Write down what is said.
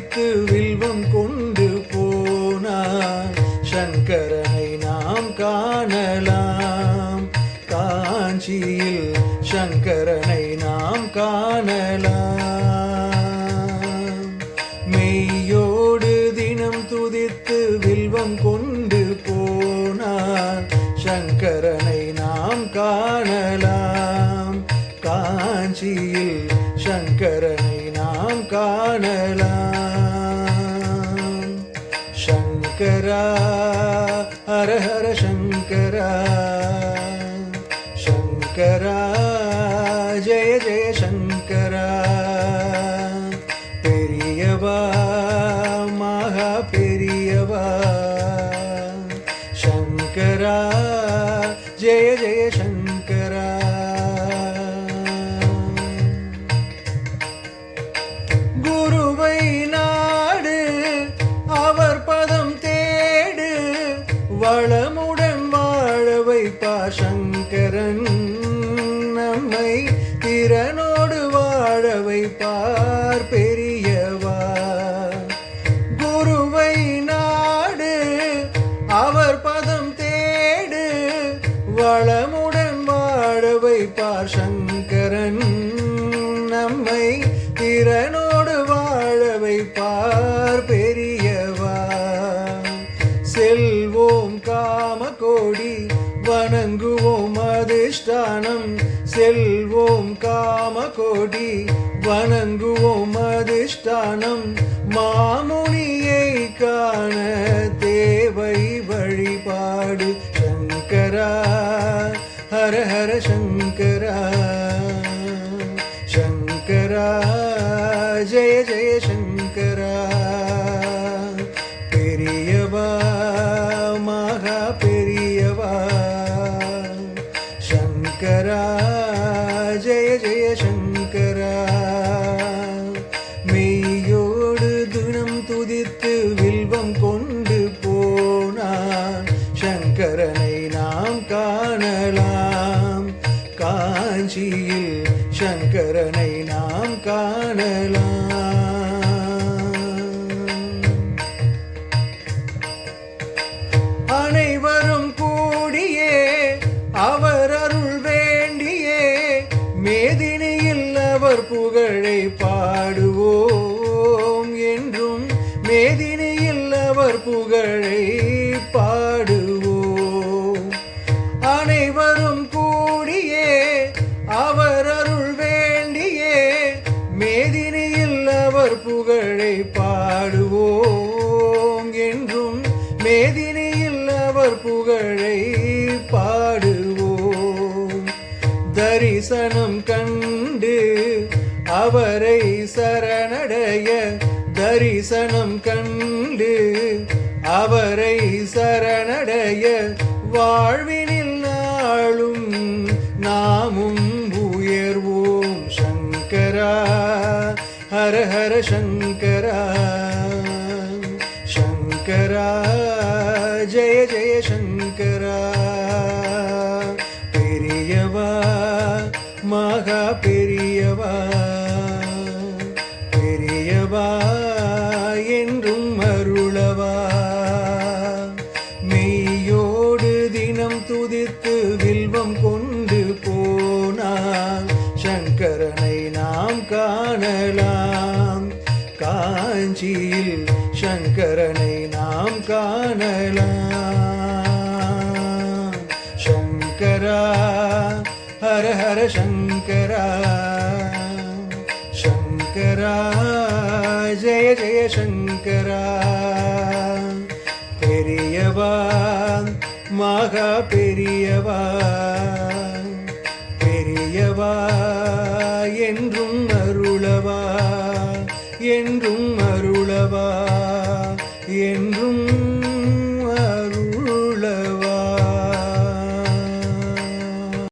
துதித்து வில்வம் கொண்டு போனார். சங்கரனை நாம் காணலாம். காஞ்சியில் சங்கரனை நாம் காணலாம். மெய்யோடு தினம் துதித்து வில்வம் கொண்டு போனார். சங்கரனை நாம் காணலாம். காஞ்சியில் சங்கரனை நாம் காணலாம். சங்கரா ஹர சங்கரா. சங்கரா ஜெய ஜெய சங்கரா. பெரியவா மகா பெரியவா. சங்கரா ஜெய ஜெய சங்கரா. திறனோடு வாழ வைப்பார் பெரியவா. குருவை நாடு அவர் பதம் தேடு வளமுடன் வாழ வைப்பார் சங்கரன். நம்மை திறனோடு வாழ வைப்பார். அதிஷ்டானம். செல்வோம் காம கோடி வணங்குவோம் அதிஷ்டானம். மாமுனியை காண தேவை வழிபாடு சங்கரா ஹர ஹர சங்கரா. சங்கரா ஜெய ஜெய சங்கரா. பெரியவா மகா பெரிய காஞ்சியில் சங்கரனை நாம் காணலாம். அனைவரும் கூடியே அவர் அருள் வேண்டியே. மேதினியில் அவர் புகழை பாடுவோம் என்றும் மேதினியில் அவர் புகழை அவர் புகழை பாடுவோம் என்றும் மேதினியில் அவர் புகழை பாடுவோம். தரிசனம் கண்டு அவரை சரணடைய தரிசனம் கண்டு அவரை சரணடைய வாழ்வி ஹர ஹர சங்கரா சங்கரா ஜெய ஜெய சங்கரா பெரியவா மகா பெரியவா பெரியவா சங்கரனை நாம் காணலாம். காஞ்சியில் சங்கரனை நாம் காணலாம். சங்கரா ஹர ஹர சங்கரா. சங்கரா ஜெய ஜெய சங்கரா. பெரியவா மகா பெரியவா. என்றும் அருளவா என்றும் அருளவா என்றும்